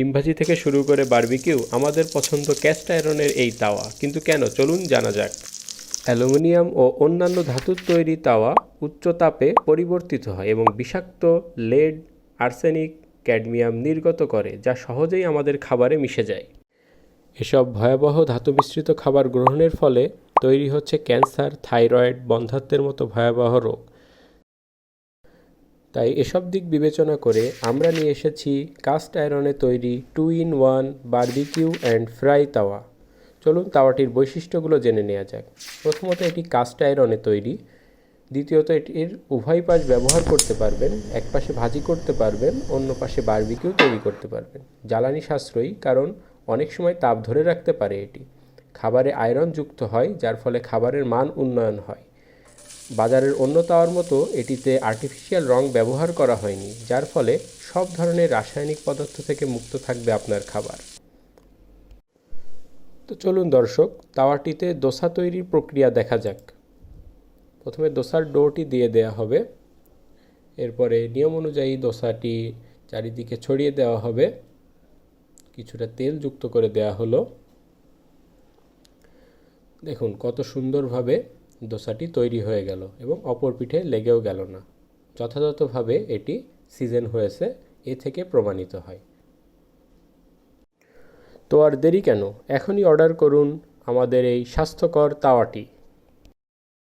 ডিমভাজি থেকে শুরু করে বারবিকিউ, আমাদের পছন্দ ক্যাস্ট আয়রনের এই তাওয়া। কিন্তু কেন? চলুন জানা যাক। অ্যালুমিনিয়াম ও অন্যান্য ধাতুর তৈরি তাওয়া উচ্চ তাপে পরিবর্তিত হয় এবং বিষাক্ত লেড, আর্সেনিক, ক্যাডমিয়াম নির্গত করে, যা সহজেই আমাদের খাবারে মিশে যায়। এসব ভয়াবহ ধাতু মিশ্রিত খাবার গ্রহণের ফলে তৈরি হচ্ছে ক্যান্সার, থাইরয়েড, বন্ধাত্বের মতো ভয়াবহ রোগ। তাই এসব দিক বিবেচনা করে আমরা নিয়ে এসেছি কাস্ট আয়রনে তৈরি two in one barbecue and fry tawa. চলুন তাওয়াটির বৈশিষ্ট্যগুলো জেনে নেওয়া যাক। প্রথমত এটি কাস্ট আয়রনে তৈরি। দ্বিতীয়ত এটির উভয় পাশ ব্যবহার করতে পারবেন, এক পাশে ভাজি করতে পারবেন, অন্য পাশে বারবিকিউ তৈরি করতে পারবেন। জ্বালানি সাশ্রয়ী, কারণ অনেক সময় তাপ ধরে রাখতে পারে এটি। খাবারে আয়রন যুক্ত হয়, যার ফলে খাবারের মান উন্নয়ন হয়। বাজারের অন্য তাওয়ার মতো এটিতে আর্টিফিশিয়াল রং ব্যবহার করা হয়নি, যার ফলে সব ধরনের রাসায়নিক পদার্থ থেকে মুক্ত থাকবে আপনার খাবার। তো চলুন দর্শক, তাওয়াটিতে দোসা তৈরির প্রক্রিয়া দেখা যাক। প্রথমে দোসার ডোটি দিয়ে দেওয়া হবে। এরপরে নিয়ম অনুযায়ী দোসাটি চারিদিকে ছড়িয়ে দেওয়া হবে। কিছুটা তেল যুক্ত করে দেওয়া হলো। দেখুন কত সুন্দরভাবে দোসাটি তৈরি হয়ে গেল এবং অপর পিঠে লেগেও গেল না। যথাযথভাবে এটি সিজন হয়েছে, এ থেকে প্রমাণিত হয়। তো আর দেরি কেন? এখনই অর্ডার করুন আমাদের এই স্বাস্থ্যকর তাওয়াটি।